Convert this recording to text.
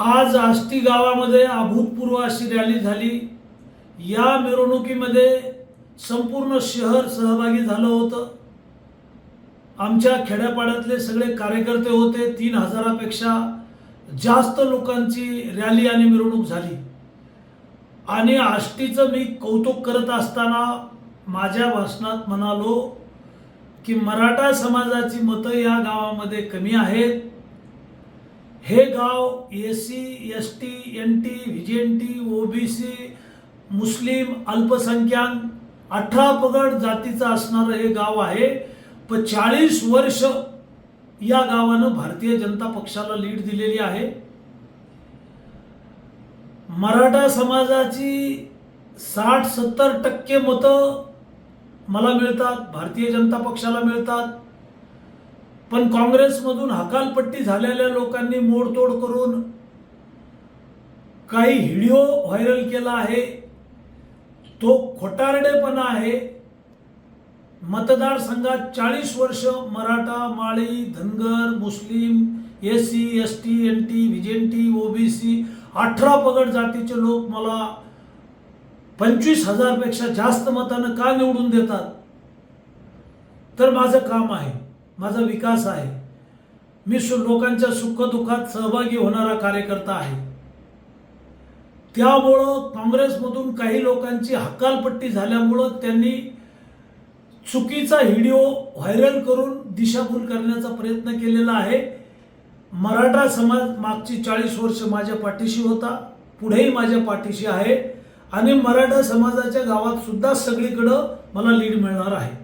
आज आष्टी गावामध्ये अभूतपूर्व अशी रॅली झाली. या मिरवणुकीमध्ये संपूर्ण शहर सहभागी झालं होतं. आमच्या खेड्यापाड्यातले सगळे कार्यकर्ते होते. तीन हजारापेक्षा जास्त लोकांची रॅली आणि मिरवणूक झाली. आणि आष्टीचं मी कौतुक करत असताना माझ्या भाषणात म्हणालो की मराठा समाजाची मतं या गावामध्ये कमी आहेत. हे गाव S C S T N T VJNT O B C OBC Muslim अल्पसंख्याक अठरा पगड जातीचं असणारं हे गाव आहे. पण चाळीस वर्ष या गावानं भारतीय जनता पक्षाला लीड दिलेली आहे. मराठा समाजाची साठ सत्तर टक्के मतं मला मिळतात भारतीय जनता पक्षाला मिळतात. पण काँग्रेसमधून हकालपट्टी झालेल्या लोकांनी मोडतोड करून काही व्हिडिओ व्हायरल केला आहे. तो खोटारडेपणा आहे. मतदारसंघात चाळीस वर्ष मराठा माळी Dhangar Muslim S C S T N T V G N T OBC अठरा पगड जातीचे लोक मला पंचवीस हजारपेक्षा जास्त मतानं का निवडून देतात? तर माझं काम आहे. माझा विकास आहे. मी सु लोकांच्या सुखदुःखात सहभागी होणारा कार्यकर्ता आहे. त्यामुळं काँग्रेसमधून काही लोकांची हकालपट्टी झाल्यामुळं त्यांनी चुकीचा व्हिडिओ व्हायरल करून दिशाभूल करण्याचा प्रयत्न केलेला आहे. मराठा समाज मागची चाळीस वर्ष माझ्या पाठीशी होता. पुढेही माझ्या पाठीशी आहे. आणि मराठा समाजाच्या गावात सुद्धा सगळीकडं मला लीड मिळणार आहे.